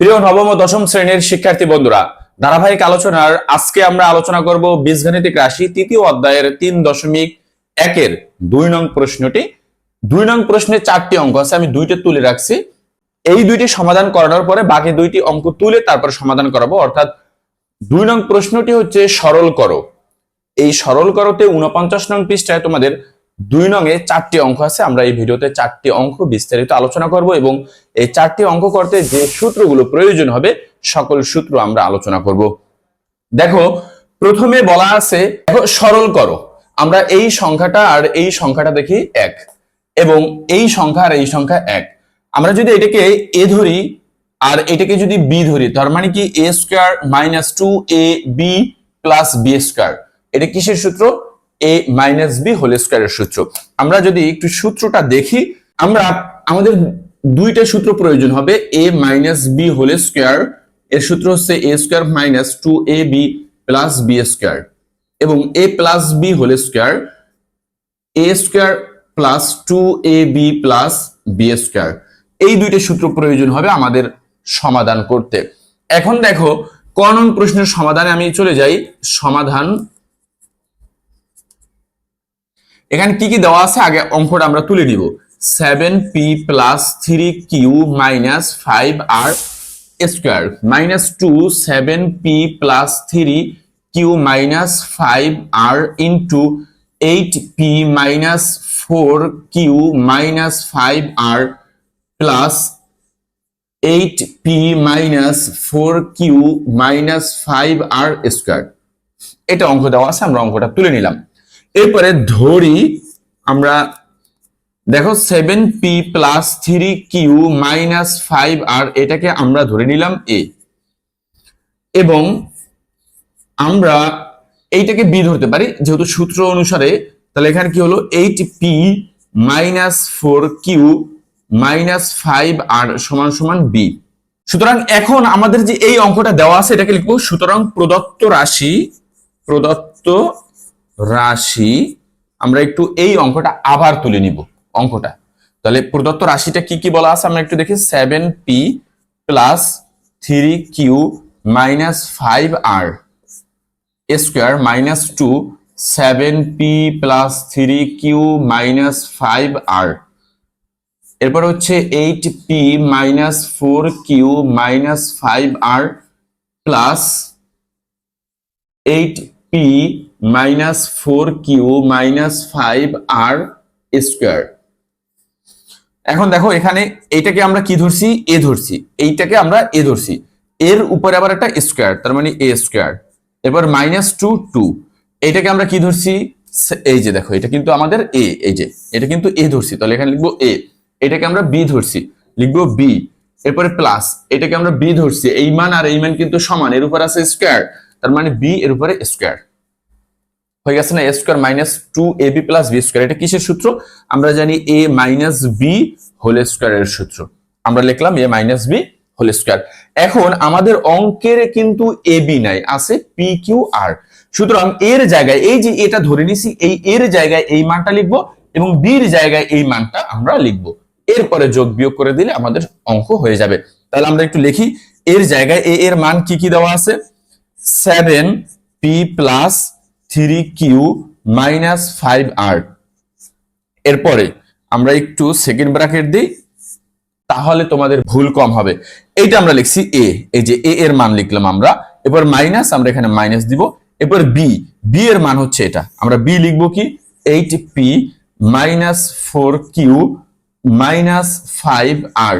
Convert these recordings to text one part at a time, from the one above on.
প্রিয় নবম ও দশম শ্রেণির শিক্ষার্থী বন্ধুরা, ধারাবাহিক আলোচনার আজকে আমরা আলোচনা করব বীজগণিতিক রাশি তৃতীয় অধ্যায়ের তিন দশমিক একের দুই নং প্রশ্নটি। দুই নং প্রশ্নে চারটি অঙ্ক আছে, আমি দুইটি তুলে রাখছি। এই দুইটি সমাধান করানোর পরে বাকি দুইটি অঙ্ক তুলে তারপর সমাধান করাবো। অর্থাৎ দুই নং প্রশ্নটি হচ্ছে সরল করো এই সরল করতে উনপঞ্চাশ নং পৃষ্ঠায় তোমাদের দুই নঙে চারটি অঙ্ক আছে। আমরা এই ভিডিওতে চারটি অঙ্ক বিস্তারিত আলোচনা করব এবং এই চারটি অঙ্ক করতে যে সূত্রগুলো প্রয়োজন হবে, সকল সূত্র আমরা আলোচনা করব। দেখো, প্রথমে বলা আছে সরল করো। আমরা এই সংখ্যাটা আর এই সংখ্যাটা দেখি এক এবং এই সংখ্যা আর এই সংখ্যা এক। আমরা যদি এটাকে এ ধরি আর এটাকে যদি বি ধরি, তার মানে কি, A square minus two A B plus B square. এটা কিসের সূত্র? এ মাইনাস বি হোল স্কোয়ারের সূত্র। আমরা যদি একটু সূত্রটা দেখি, আমরা আমাদের দুইটা সূত্র প্রয়োজন হবে। A minus B whole square এর সূত্র হচ্ছে A square minus two A B plus B square এবং A plus B whole square A square plus two A B plus B square এই দুইটা সূত্র প্রয়োজন হবে আমাদের সমাধান করতে। এখন দেখো ক প্রশ্নের সমাধানে আমি চলে যাই। সমাধান এখানে কি কি দেওয়া আছে? আগে অঙ্কটা আমরা তুলে নিব। Seven P plus three Q minus five R square minus two seven P plus three Q minus five R into eight P minus four Q minus five R plus eight P minus four Q minus five R square এটা অঙ্ক দেওয়া আছে, আমরা অঙ্কটা তুলে নিলাম। এরপরে ধরি আমরা, দেখো seven P plus three Q minus five R এটাকে আমরা ধরে নিলাম এ এবং আমরা এইটাকে বি ধরতে পারি, যেহেতু সূত্র অনুসারে, তাহলে এখানে কি হলো? Eight P minus four Q minus five R সমান সমান বি সুতরাং এখন আমাদের যে এই অঙ্কটা দেওয়া আছে, এটাকে লিখব, সুতরাং প্রদত্ত রাশি, প্রদত্ত রাশি, আমরা একটু এই অঙ্কটা আবার তুলে নিব, অঙ্কটা। তাহলে প্রদত্ত রাশিটা কি কি বলা আছে আমরা একটু দেখি seven P plus three Q minus five R square minus two seven P plus three Q minus five R এরপর হচ্ছে eight P minus four Q minus five R plus eight P minus four Q minus five R square. এখন দেখো, এখানে এইটাকে আমরা কি ধরছি? এ ধরছি। এইটাকে আমরা এ ধরছি। এর উপরে আবার একটা স্কোয়ার, তার মানে এ স্কোয়ার। এবার মাইনাস টু টু। এইটাকে আমরা কি ধরছি? এই যে দেখো, এটা কিন্তু আমাদের এ, এই যে, এটা কিন্তু এ ধরছি। তাহলে এখানে লিখব এ। এটাকে আমরা বি ধরছি। লিখব বি। এরপরে প্লাস, এটাকে আমরা বি ধরছি। এই মান আর এই মান কিন্তু সমান, এর উপর আছে স্কোয়ার। তার মানে বি এর উপরে স্কোয়ার। হয়ে গেছে না A square minus two A B plus B square এটা কিসের সূত্র? আমরা জানি A minus B whole square এর সূত্র। আমরা লিখলাম A minus B whole square এখন আমাদের অঙ্কের কিন্তু এ বি নাই, আছে পি কিউ আর সুতরাং এর জায়গায়, এই যে এটা ধরে নিছি, এই এর জায়গায় এই মানটা লিখব এবং বির জায়গায় এই মানটা আমরা লিখব। এরপরে যোগ বিয়োগ করে দিলে আমাদের অঙ্ক হয়ে যাবে। তাহলে আমরা একটু লিখি, এর জায়গায় এ এর মান কি কি দেওয়া আছে? Seven P plus three Q minus five R এরপরে আমরা একটু সেকেন্ড ব্র্যাকেট দিই, তাহলে তোমাদের ভুল কম হবে। এইটা আমরা লিখছি এ এই যে এ এর মান লিখলাম আমরা। এবার মাইনাস আমরা এখানে মাইনাস দিব। এবার বি বি এর মান হচ্ছে এটা। আমরা বি লিখব কি? Eight P minus four Q minus five R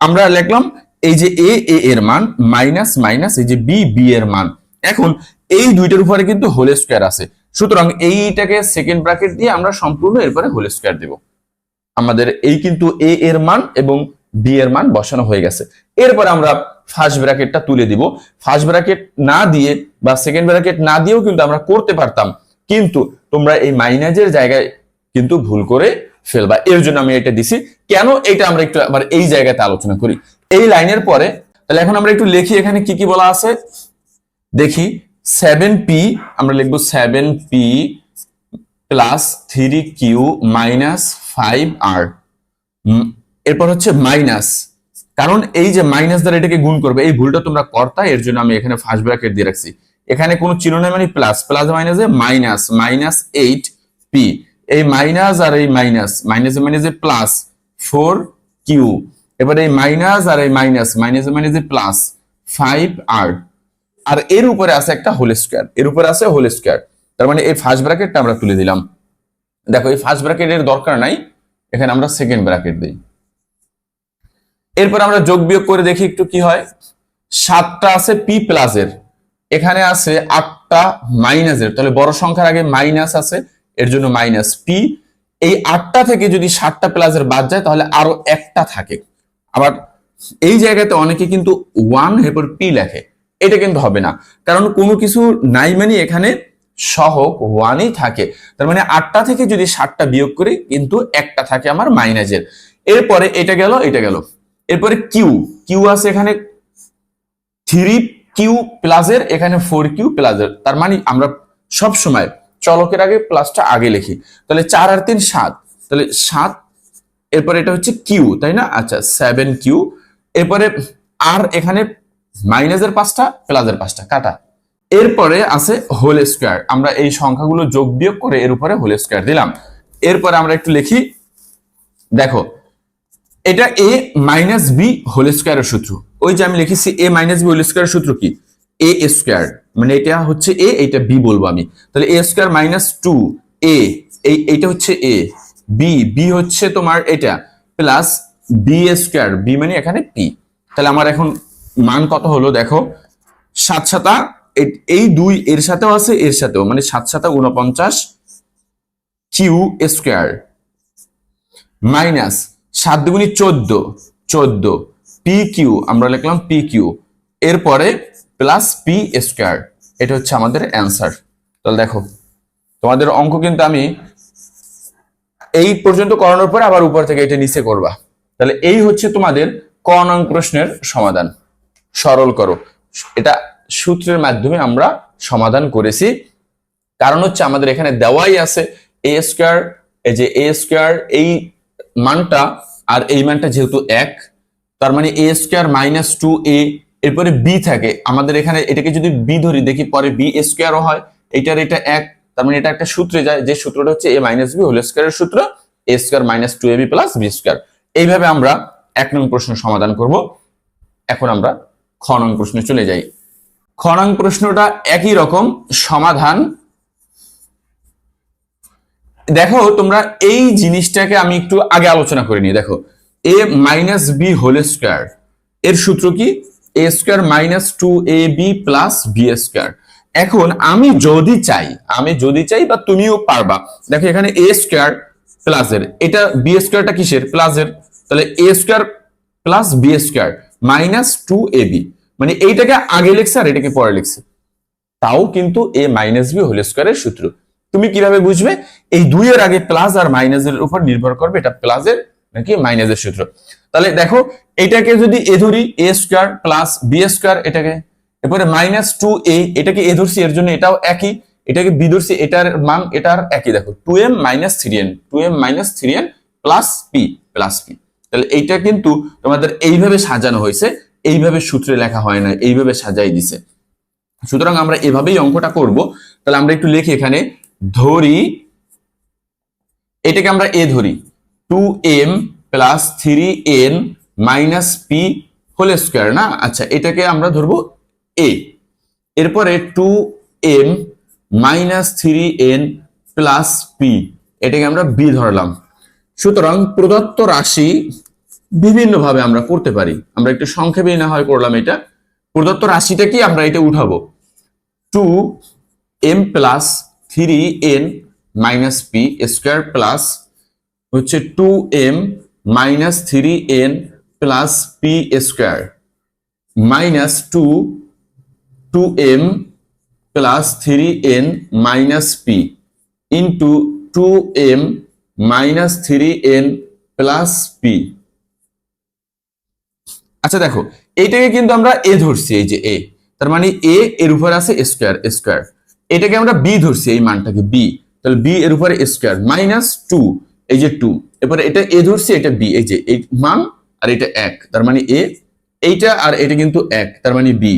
আমরা লিখলাম এই যে এ এর মান মাইনাস মাইনাস এই যে বি বি এর মান। এখন এই দুইটার উপরে কিন্তু হোল স্কোয়ার আছে। সুতরাং এইটাকে সেকেন্ড ব্র্যাকেট দিয়ে আমরা সম্পূর্ণ এরপরে হোল স্কোয়ার দেব। আমাদের এই কিন্তু এ এর মান এবং বি এর মান বসানো হয়ে গেছে। এরপর আমরা ফার্স্ট ব্র্যাকেটটা তুলে দিব। ফার্স্ট ব্র্যাকেট না দিয়ে বা সেকেন্ড ব্র্যাকেট না দিয়েও কিন্তু আমরা করতে পারতাম। কিন্তু তোমরা এই মাইনাজের জায়গায় কিন্তু ভুল করে ফেলবা। এর জন্য আমি এটা দিছি। কেন এটা আমরা একটু আবার এই জায়গাতে আলোচনা করি? এই লাইনের পরে, তাহলে এখন আমরা একটু লিখি এখানে কি কি বলা আছে? দেখি। সেভেন পি আমরা লিখব seven P plus three Q minus five R এরপর হচ্ছে মাইনাস কারণ এই যে মাইনাস দ্বারা এটাকে গুণ করবে, এই ভুলটা তোমরা কর্তা, এর জন্য আমি এখানে ফার্স্ট ব্র্যাকেট দিয়ে রাখছি। এখানে কোনো চিহ্ন নাই প্লাস প্লাস মাইনাসে মাইনাস মাইনাস এইট পি এই মাইনাস আর এই মাইনাস মাইনাসে মাইনাসে প্লাস ফোর কিউ এবার এই মাইনাস আর এই মাইনাস মাইনাসে মাইনাসে প্লাস ফাইভ আর আর এর উপরে আছে একটা হোল স্কোয়ার এর উপরে আছে হোল স্কোয়ার তার মানে এই ফার্স্ট ব্র্যাকেটটা আমরা তুলে দিলাম। দেখো, এই ফার্স্ট ব্র্যাকেটের দরকার নাই। এখানে আমরা সেকেন্ড ব্র্যাকেট দিই। এরপর আমরা যোগ বিয়োগ করে দেখি একটু কি হয়। সাতটা আছে পি প্লাসের এখানে আছে আটটা মাইনাসের তাহলে বড় সংখ্যার আগে মাইনাস আছে, এর জন্য মাইনাস পি এই আটটা থেকে যদি সাতটা প্লাসের বাদ যায়, তাহলে আরও একটা থাকে। আবার এই জায়গাতে অনেকে কিন্তু ওয়ান এরপর পি লেখে। এটা কিন্তু হবে না। কারণ কোনো কিছু নাই মানে এখানে সহক ওয়ানই থাকে। তার মানে আটটা থেকে যদি সাতটা বিয়োগ করি, কিন্তু একটা থাকে আমার মাইনাসের। এরপরে এটা গেল এটা গেল। এরপরে কিউ কিউ আছে এখানে থ্রি কিউ প্লাসের এখানে ফোর কিউ প্লাসের তার মানে আমরা সব সময় চলকের আগে প্লাসটা আগে লিখি। তাহলে চার আর তিন সাত। তাহলে সাত, এরপরে এটা হচ্ছে কিউ তাই না? আচ্ছা সেভেন কিউ এরপরে আর এখানে মাইনাসের পাঁচটা, প্লাসের পাঁচটা, কাটা। এরপরে আছে হোল স্কোয়ার আমরা এই সংখ্যাগুলো যোগ বিয়োগ করে এর উপরে হোল স্কোয়ার দিলাম। এরপরে আমরা একটু লিখি। দেখো, এটা এ মাইনাস বি হোল স্কোয়ারের সূত্র। ওই যে আমি লিখেছি এ মাইনাস বি হোল স্কোয়ারের সূত্র কি? এ স্কোয়ার মানে এটা হচ্ছে এ এটা বি বলব আমি। তাহলে A square minus two A এই, এইটা হচ্ছে এ বি বি হচ্ছে তোমার এটা প্লাস বি স্কোয়ার বি মানে এখানে পি তাহলে আমার এখন মান কত হলো দেখো? সাত সাতা, এই দুই এর সাথেও আছে, এর সাথেও মানে সাত সাতা উনপঞ্চাশ কিউ স্কোয়ার মাইনাস সাত দুগুনি চোদ্দ চোদ্দ পি কিউ আমরা লিখলাম পি কিউ এরপরে প্লাস পি স্কোয়ার এটা হচ্ছে আমাদের অ্যান্সার তাহলে দেখো, তোমাদের অঙ্ক কিন্তু আমি এই পর্যন্ত করানোর পরে আবার উপর থেকে এটা নিচে করবা। তাহলে এই হচ্ছে তোমাদের ক নং প্রশ্নের সমাধান। সরল করো। এটা সূত্রের মাধ্যমে আমরা সমাধান করেছি। কারণ হচ্ছে আমাদের এখানে দেওয়াই আছে এ স্কোয়ার এই যে এ স্কোয়ার এই মানটা আর এই মানটা যেহেতু এক, তার মানে A square minus two A এরপরে বি থাকে। আমাদের এখানে এটাকে যদি বি ধরি, দেখি পরে বি স্কোয়ারও হয়। এটার এটা এক, তার মানে এটা একটা সূত্রে যায়। যে সূত্রটা হচ্ছে এ মাইনাস বি হোল স্কোয়ারের সূত্র A square minus two A B plus B square এইভাবে আমরা এক নং প্রশ্ন সমাধান করব। এখন আমরা খ নং প্রশ্নে চলে যাই। খ নং প্রশ্নটা একই রকম, সমাধান। দেখো, তোমরা এই জিনিসটাকে আমি একটু আগে আলোচনা করে নিই। দেখো, A minus B whole square. এর সূত্র কি? A square minus two A B plus B square. এখন আমি যদি চাই, আমি যদি চাই বা তুমিও পারবা। দেখো, এখানে এ স্কোয়ার প্লাসের। এটা বি স্কোয়ারটা কিসের? প্লাসের। তাহলে A square plus B square. Minus two A B. মানে এইটাকে আগে লিখছে আর এটাকে পরে লিখছে। তাও কিন্তু এ মাইনাস বি হোল স্কোয়ারের সূত্র। তুমি কীভাবে বুঝবে? এই দুইয়ের আগে প্লাস আর মাইনাসের উপর নির্ভর করবে এটা প্লাসের নাকি মাইনাসের সূত্র। তাহলে দেখো, এটাকে যদি এ ধরি, A square plus B square এটাকে, এরপরে মাইনাস টু এ, এটাকে এ ধরছি, এর জন্য এটাও একই। এটাকে বি ধরছি, এটার মান, এটার একই। দেখো, two M minus three N, two M minus three N plus P plus P. তাহলে এইটা কিন্তু তোমাদের এইভাবে সাজানো হয়েছে, এইভাবে সূত্রে লেখা হয় না, এইভাবে সাজাই দিছে। সুতরাং আমরা এভাবেই অঙ্কটা করব। তাহলে আমরা একটু লিখি এখানে, ধরি, এটাকে আমরা এ ধরি two M plus three N minus P whole square না? আচ্ছা এটাকে আমরা ধরবো এ এরপরে two M minus three N plus P এটাকে আমরা বি ধরলাম। সুতরাং প্রদত্ত রাশি বিভিন্নভাবে আমরা করতে পারি। আমরা একটু সংক্ষেপে না হয় করলাম এটা। প্রদত্ত রাশিটা কি? আমরা এটা উঠাবো। Two M plus three N minus P square plus হচ্ছে two M minus three N plus P square minus two two M plus three N minus P into two M minus three N plus P. আচ্ছা দেখো, এইটাকে কিন্তু আমরা এ ধরছি, এই যে এ। তার মানে এ এর উপরে আছে স্কোয়ার স্কোয়ার। এটাকে আমরা বি ধরছি, এই মানটাকে, বি। তাহলে বি এর উপরে স্কোয়ার, মাইনাস টু, এই যে টু। এরপরে এটা এ ধরছি, এটা বি, এই যে এই মান, আর এটা এক। তার মানে এ, এইটা আর এটা কিন্তু এক, তার মানে বি।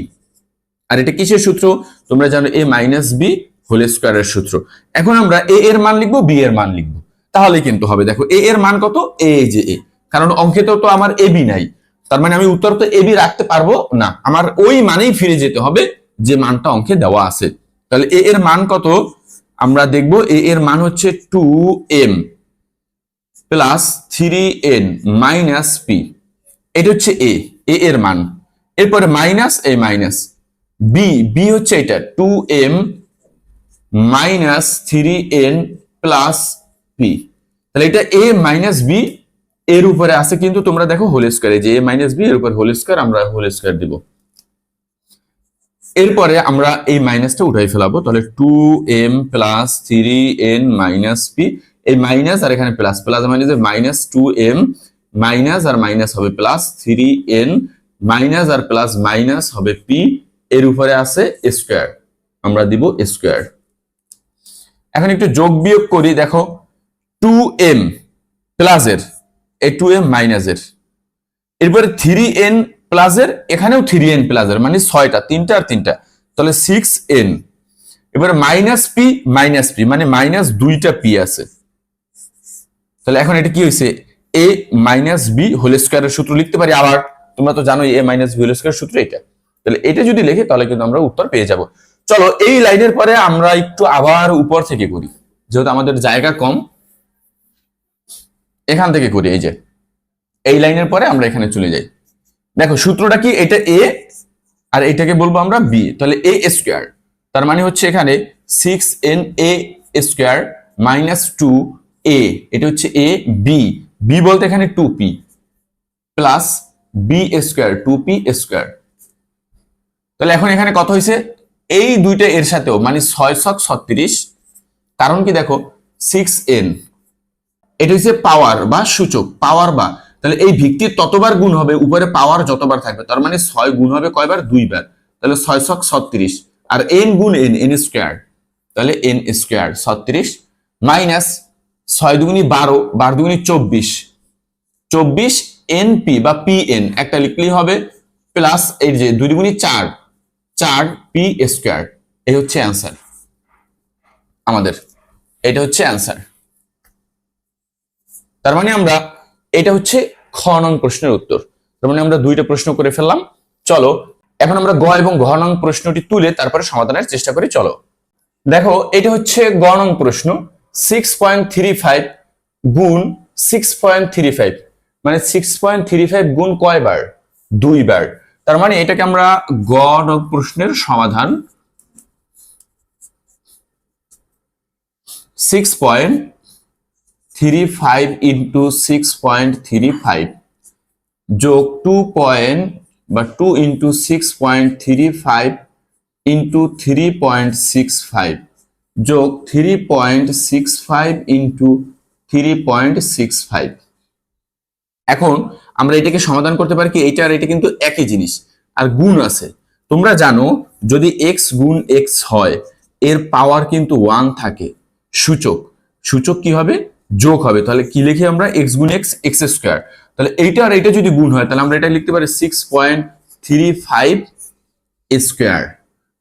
আর এটা কিসের সূত্র? তোমরা জানো, এ মাইনাস বি হোল স্কোয়ারের সূত্র। এখন আমরা এ এর মান লিখব, বি এর মান লিখব। তাহলে কিন্তু হবে। দেখো এ এর মান কত? এ যে এ কারণ অঙ্কে তো আমার এ বি নাই। তার মানে আমি উত্তর তো এ বি রাখতে পারব? না। আমার ওই মানেই ফিরে যেতে হবে যে মানটা অঙ্কে দেওয়া আছে। তাহলে এ এর মান কত? আমরা দেখব এ এর মান হচ্ছে two M plus three N minus P এটা হচ্ছে এ এ এর মান। এরপরে minus A minus B B হচ্ছে এটা two M minus three N plus P তাহলে এটা এ মাইনাস বি এর উপরে আছে কিন্তু তোমরা দেখো হোল স্কোয়ার যে এ মাইনাস বি এর উপর হোল স্কোয়ার আমরা হোল স্কোয়ার দিব। এরপরে আমরা এই মাইনাসটা উঠাই ফেলাবো, তাহলে two M plus three N minus P এই মাইনাস আর এখানে plus plus minus minus two M minus আর মাইনাস হবে প্লাস থ্রি এন মাইনাস আর প্লাস মাইনাস হবে পি এর উপরে আছে স্কোয়ার আমরা দিব স্কোয়ার এখন একটু যোগ বিয়োগ করি, দেখো। টু এম প্লাসের এই টু এম মাইনাসের এরপরে থ্রি এন প্লাসের এখানেও থ্রি এন প্লাসের মানে ছয়টা, তিনটা আর তিনটা। তাহলে সিক্স এন এবারে মাইনাস পি মাইনাস পি মানে মাইনাস দুইটা পি আছে। তাহলে এখন এটা কি হয়েছে? এ মাইনাস বি হোল স্কোয়ারের সূত্র লিখতে পারি আবার। তোমরা তো জানো A minus B whole square সূত্র এটা। তাহলে এটা যদি লিখে, তাহলে কিন্তু আমরা উত্তর পেয়ে যাব। চলো, এই লাইনের পরে আমরা একটু আবার উপর থেকে করি যেহেতু আমাদের জায়গা কম এখান থেকে করি, এই যে। এই লাইনের পরে আমরা এখানে চলে যাই। দেখো, সূত্রটা কি? এটা এ আর এটাকে বলব আমরা বি তাহলে এ স্কোয়ার তার মানে হচ্ছে এখানে six N A square minus two A এটা হচ্ছে এ বি বি বলতে এখানে two P plus B square two P square তাহলে এখন এখানে কত হয়েছে এই দুইটা এর সাথেও মানে ছয় ছক ছত্রিশ। কারণ কি দেখো? সিক্স এন এটা হচ্ছে পাওয়ার বা সূচক পাওয়ার বা। তাহলে এই ভিত্তির ততবার গুণ হবে, উপরে পাওয়ার যতবার থাকবে, তার মানে ছয় গুণ হবে কয়বার? দুইবার। তাহলে ছয় ছক ছত্রিশ। আর এন গুণ এন এন স্কোয়ার তাহলে এন স্কোয়ার ছত্রিশ মাইনাস ছয় দুগুনি বারো বারো দুগুনি চব্বিশ। চব্বিশ এন পি বা পি এন একটা লিখলেই হবে প্লাস এই যে দুই দুগুনি চার চার পি স্কোয়ার এই হচ্ছে অ্যান্সার আমাদের। এটা হচ্ছে অ্যান্সার তার মানে আমরা এটা হচ্ছে খ নং প্রশ্নের উত্তর। তার মানে আমরা দুইটা প্রশ্ন করে ফেললাম। চলো, এখন আমরা গ এবং ঘ নং প্রশ্নটি তুলে তারপরে সমাধানের চেষ্টা করি, চলো। দেখো, এটা হচ্ছে গ নং প্রশ্ন। সিক্স পয়েন্ট থ্রি ফাইভ গুণ সিক্স পয়েন্ট থ্রি ফাইভ মানে সিক্স পয়েন্ট থ্রি ফাইভ গুণ কয়বার? দুইবার। তার মানে এটাকে আমরা গ নং প্রশ্নের সমাধান six point three five into six point three five যোগ টু পয়েন্ট বা two into six point three five into three point six five যোগ three point six five into three point six five এখন আমরা এটাকে সমাধান করতে পারি কি, এইটা আর এটা কিন্তু একই জিনিস, আর গুণ আছে। তোমরা জানো, যদি এক্স গুণ এক্স হয়, এর পাওয়ার কিন্তু ওয়ান থাকে। সূচক সূচক কি হবে? যোগ হবে, তাহলে কি লিখি আমরা? এক্স গুণ এক্স এক্স স্কোয়ার তাহলে এইটা আর এটা যদি গুণ হয়, তাহলে আমরা এটা লিখতে পারি six point three five square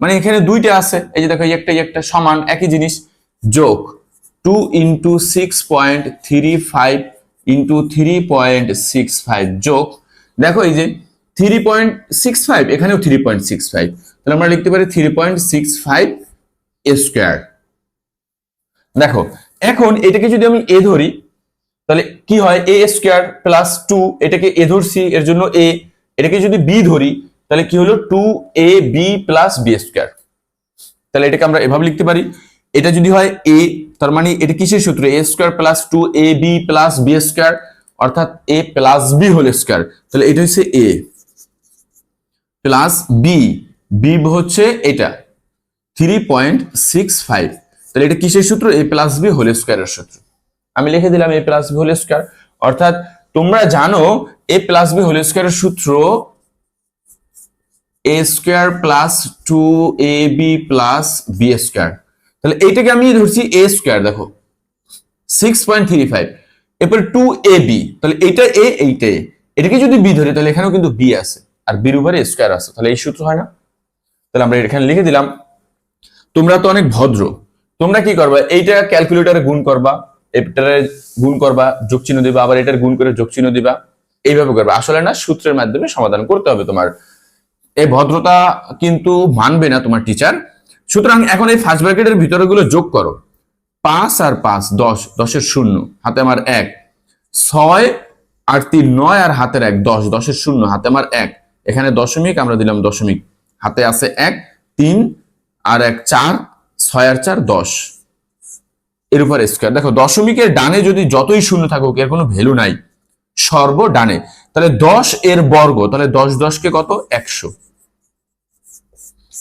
মানে এখানে দুইটা আছে, এই যে দেখো একটা একটা, সমান একই জিনিস, যোগ two into six point three five into three point six five যোগ, দেখো এই যে থ্রি পয়েন্ট সিক্স ফাইভ এখানেও থ্রি পয়েন্ট সিক্স ফাইভ তাহলে আমরা লিখতে পারি three point six five square দেখো এখন এটাকে যদি আমি এ ধরি, তাহলে কি হয়? এ স্কোয়ার প্লাস টু এটাকে এ ধরছি, এর জন্য এ এটাকে যদি বি ধরি, তাহলে কি হলো? Two A B plus B square তাহলে এটাকে আমরা এভাবে লিখতে পারি। এটা যদি হয় এ তার মানে এটা কিসের সূত্র? A square plus two A B plus B square অর্থাৎ A plus B whole square তাহলে এটা হচ্ছে এ প্লাস বি বি হচ্ছে এটা। থ্রি পয়েন্ট সিক্স ফাইভ তাহলে এটা কিসের সূত্র? এ প্লাস বি হোল স্কোয়ারের সূত্র। আমি লিখে দিলাম A plus B whole square অর্থাৎ তোমরা জানো এ প্লাস বি হোল স্কোয়ারের সূত্র A square plus two A B plus B square তাহলে এইটাকে আমি ধরছি এ স্কোয়ার দেখো। সিক্স পয়েন্ট থ্রি ফাইভ এরপর টু এ বি তাহলে এইটা এ এইটা এ এটাকে যদি বি ধরি, তাহলে এখানেও কিন্তু বি আছে। আর বির উপরে স্কোয়ার আছে। তাহলে এই সূত্র হয় না। তাহলে আমরা এখানে লিখে দিলাম, তোমরা তো অনেক ভদ্র। তোমরা কি করবা? এইটা ক্যালকুলেটরে গুণ করবা, এটারে গুণ করবা, যোগ চিহ্ন দিবা, আবার এটার গুণ করে যোগ চিহ্ন দিবা। এইভাবে করবা। আসলে না, সূত্রের মাধ্যমে সমাধান করতে হবে তোমার। এই ভদ্রতা কিন্তু মানবে না তোমার টিচার সুতরাং এখন এই ফার্স্ট ব্র্যাকেটের ভিতরে গুলো যোগ করো। পাঁচ আর পাঁচ, দশ, দশের শূন্য, হাতে আমার এক। ছয় আর তিন, নয় আর হাতের এক, দশ, দশের শূন্য, হাতে আমার এক। এখানে দশমিক, আমরা দিলাম দশমিক। হাতে আছে এক, তিন আর এক, চার। ছয় আর চার, দশ। এর উপর স্কোয়ার দেখো, দশমিকের ডানে যদি যতই শূন্য থাকুক, এর কোনো ভ্যালু নাই। সর্ব ডানে তাহলে দশ এর বর্গ, তাহলে দশ দশকে কত? একশো।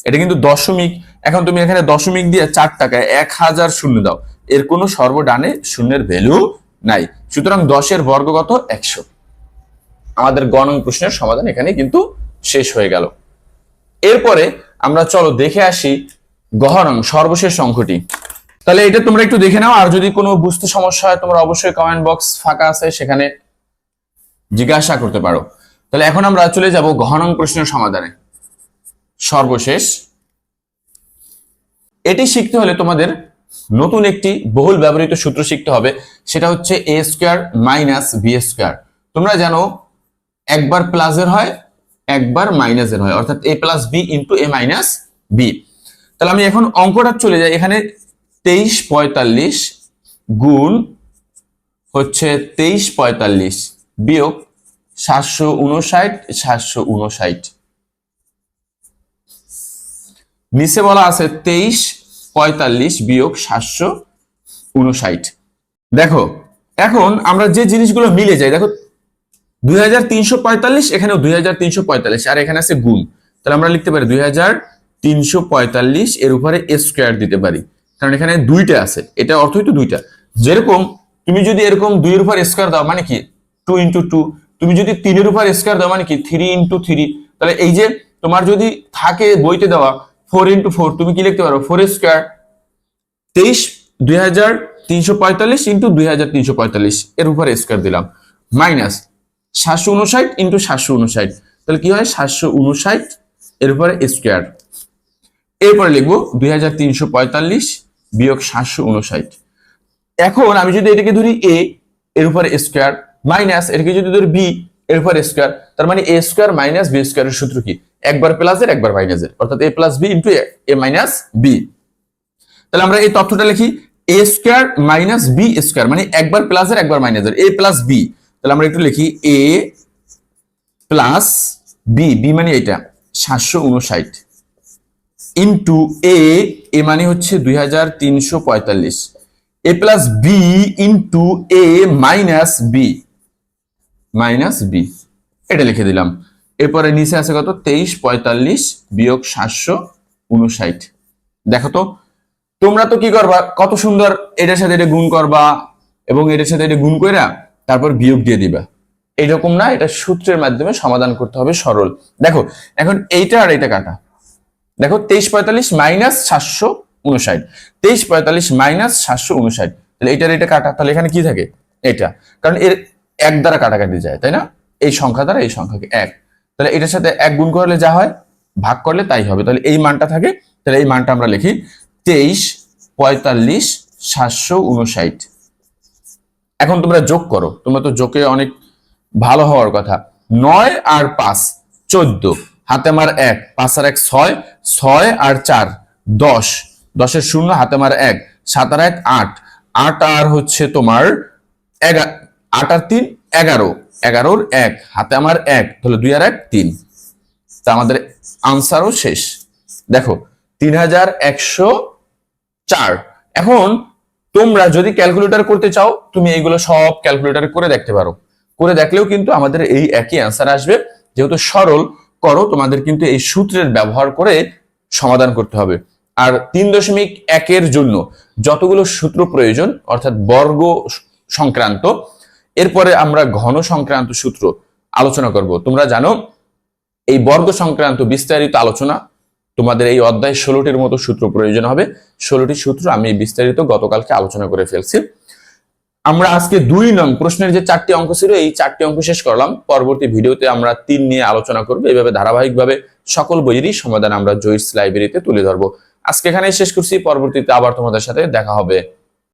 এটা কিন্তু দশমিক। এখন তুমি এখানে দশমিক দিয়ে চার টাকায় এক হাজার শূন্য দাও। এর কোনো সর্ব ডানে শূন্যের ভ্যালু নাই। সুতরাং দশের বর্গ কত? একশো। আমাদের গণন প্রশ্নের সমাধান এখানে কিন্তু শেষ হয়ে গেল। এরপরে আমরা চলো দেখে আসি গহরং সর্বশেষ অঙ্কটি। তাহলে এটা তোমরা একটু দেখে নাও, আর যদি কোনো বুঝতে সমস্যা হয়, তোমরা অবশ্যই কমেন্ট বক্স ফাঁকা আছে, সেখানে জিজ্ঞাসা করতে পারো। তাহলে এখন আমরা চলে যাব গহনং প্রশ্নের সমাধানে। সর্বশেষ। এটি শিখতে হলে তোমাদের নতুন একটি বহুল ব্যবহৃত সূত্র শিখতে হবে, সেটা হচ্ছে A square minus B square তোমরা জানো, একবার প্লাসের হয়, একবার মাইনাসের হয়, অর্থাৎ A plus B into A minus B তাহলে আমি এখন অঙ্কটা চলে যাই। এখানে তেইশ পঁয়তাল্লিশ গুণ হচ্ছে তেইশ পঁয়তাল্লিশ বিয়োগ সাতশো উনষাট সাতশো উনষাট। নিচে বলা আছে তেইশ পঁয়তাল্লিশ বিয়োগ সাতশো উনষাট। দেখো, এখন আমরা যে জিনিসগুলো মিলে যাই, দেখো, দুই হাজার তিনশো পঁয়তাল্লিশ, এখানেও দুই হাজার তিনশো পঁয়তাল্লিশ, আর এখানে আছে গুণ। তাহলে আমরা লিখতে পারি দুই হাজার তিনশো পঁয়তাল্লিশ এর উপরে স্কোয়ার দিতে পারি। কারণ এখানে দুইটা আছে। এটা অর্থই তো দুইটা। যেরকম তুমি যদি এরকম দুইয়ের উপর স্কোয়ার দাও মানে কি? টু ইন্টু টু তুমি যদি তিনের উপর স্কোয়ার দাও মানে কি? থ্রি ইন্টু থ্রি তাহলে এই যে তোমার যদি থাকে বইতে দেওয়া ফোর ইন্টু ফোর তুমি কি লিখতে পারো? ফোর স্কোয়ার তেইশ দুই হাজার তিনশো পঁয়তাল্লিশ ইন্টু দুই হাজার তিনশো পঁয়তাল্লিশ এর উপরে স্কোয়ার দিলাম। মাইনাস সাতশো উনষাট ইন্টু সাতশো উনষাট। তাহলে কি হয়? সাতশো উনষাট এর উপরে স্কোয়ার। এরপরে লিখব দুই হাজার তিনশো পঁয়তাল্লিশ বিয়োগ সাতশো উনষাট। এখন আমি যদি এটাকে ধরি এ এর উপরে স্কোয়ার মাইনাস এটাকে যদি ধরি বি এর উপরে স্কোয়ার তার মানে এ স্কোয়ার মাইনাস বি স্কোয়ারের সূত্র কি? একবার প্লাসের একবার মাইনাসের অর্থাৎ A plus B into A minus B তাহলে আমরা এই তথ্যটা লিখি A square minus B square মানে একবার প্লাসের একবার মাইনাসের এ প্লাস বি তাহলে আমরা একটু লিখি এ প্লাস বি বি মানে এটা, সাতশো উনষাট। ইন্টু এ এ মানে হচ্ছে দুই হাজার তিনশো পঁয়তাল্লিশ। A plus B into A minus B minus B এটা লিখে দিলাম। এরপরে নিচে আছে কত? তেইশ পঁয়তাল্লিশ বিয়োগ সাতশো উনষাট। দেখো তো, তোমরা তো কি করবা? কত সুন্দর, এটার সাথে এটা গুণ করবা এবং এটার সাথে এটা গুণ কইরা তারপর বিয়োগ দিয়ে দিবা। এরকম না, এটা সূত্রের মাধ্যমে সমাধান করতে হবে সরল। দেখো, এখন এইটা আর এইটা কাটা। দেখো তেইশ পঁয়তাল্লিশ মাইনাস সাতশো উনষাট। তেইশ পঁয়তাল্লিশ মাইনাস সাতশো উনষাট। তাহলে এটার এটা কাটা, তাহলে এখানে কি থাকে? এটা। কারণ এর এক দ্বারা কাটাকাটি যায়, তাই না? এই সংখ্যা দ্বারা এই সংখ্যাকে এক। তাহলে এটার সাথে এক গুণ করলে যা হয়? ভাগ করলে তাই হবে। তাহলে এই মানটা থাকে, তাহলে এই মানটা আমরা লিখি তেইশ পঁয়তাল্লিশ সাতশো উনষাট। এখন তোমরা যোগ করো। তোমরা তো যোগে অনেক ভালো হওয়ার কথা। নয় আর পাঁচ, চোদ্দ। হাতে আমার এক, পাঁচ আর এক ছয় ছয় আর চার, দশ। দশের শূন্য, হাতে আমার এক, সাত আর এক, আট। আট আর হচ্ছে তোমার এগা- আট আর তিন, এগারো। এগারোর এক, হাতে আমার এক, তাহলে দুই আর এক, তিন। তা আমাদের আনসারও শেষ। দেখো, তিন হাজার একশো চার। এখন তোমরা যদি ক্যালকুলেটর করতে চাও, তুমি এইগুলো সব ক্যালকুলেটরে করে দেখতে পারো। করে দেখলেও কিন্তু আমাদের এই একই অ্যান্সার আসবে। যেহেতু সরল করো, তোমাদের কিন্তু এই সূত্রের ব্যবহার করে সমাধান করতে হবে। আর তিন দশমিক একের জন্য যতগুলো সূত্র প্রয়োজন, অর্থাৎ বর্গ সংক্রান্ত, এরপরে আমরা ঘন সংক্রান্ত সূত্র আলোচনা করব। তোমরা জানো, এই বর্গ সংক্রান্ত বিস্তারিত আলোচনা, তোমাদের এই অধ্যায় ষোলোটির মতো সূত্র প্রয়োজন হবে। ষোলোটি সূত্র আমি বিস্তারিত গতকালকে আলোচনা করে ফেলছি। আমরা আজকে দুই নং প্রশ্নের যে চারটি অঙ্ক ছিল, এই চারটি অঙ্ক শেষ করলাম। পরবর্তী ভিডিওতে আমরা তিন নিয়ে আলোচনা করব। এইভাবে ধারাবাহিকভাবে সকল বইয়েরই সমাধান আমরা জয়িস লাইব্রেরিতে তুলে ধরবো। আজকে এখানে শেষ করছি। পরবর্তীতে আবার তোমাদের সাথে দেখা হবে।